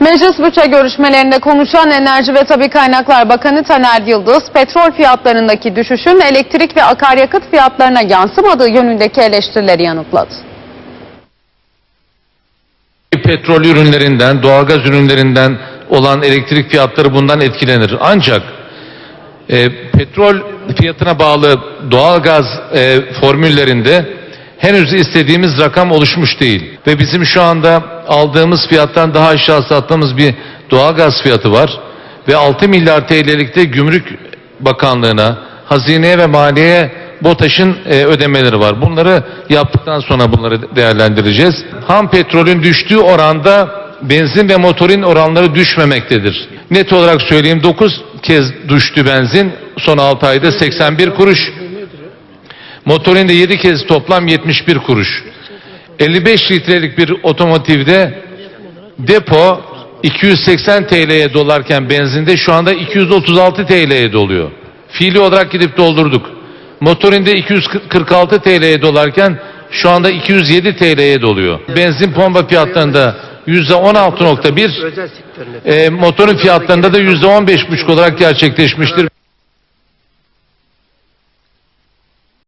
Meclis bütçe görüşmelerinde konuşan Enerji ve Tabi Kaynaklar Bakanı Taner Yıldız, petrol fiyatlarındaki düşüşün elektrik ve akaryakıt fiyatlarına yansımadığı yönündeki eleştirileri yanıtladı. petrol ürünlerinden, doğalgaz ürünlerinden olan elektrik fiyatları bundan etkilenir. Ancak e, petrol fiyatına bağlı doğalgaz e, formüllerinde henüz istediğimiz rakam oluşmuş değil. Ve bizim şu anda aldığımız fiyattan daha aşağı sattığımız bir doğalgaz fiyatı var. Ve 6 milyar TL'lik de Gümrük Bakanlığı'na, Hazineye ve Maliye'ye BOTAŞ'ın e, ödemeleri var. Bunları yaptıktan sonra bunları değerlendireceğiz. Ham petrolün düştüğü oranda benzin ve motorin oranları düşmemektedir. Net olarak söyleyeyim 9 kez düştü benzin son 6 ayda 81 kuruş. Motorin de 7 kez toplam 71 kuruş. 55 litrelik bir otomotivde depo 280 TL'ye dolarken benzinde şu anda 236 TL'ye doluyor. Fiili olarak gidip doldurduk. Motorinde 246 TL'ye dolarken şu anda 207 TL'ye doluyor. Benzin pompa fiyatlarında %16.1, e, motorun fiyatlarında da %15.5 olarak gerçekleşmiştir.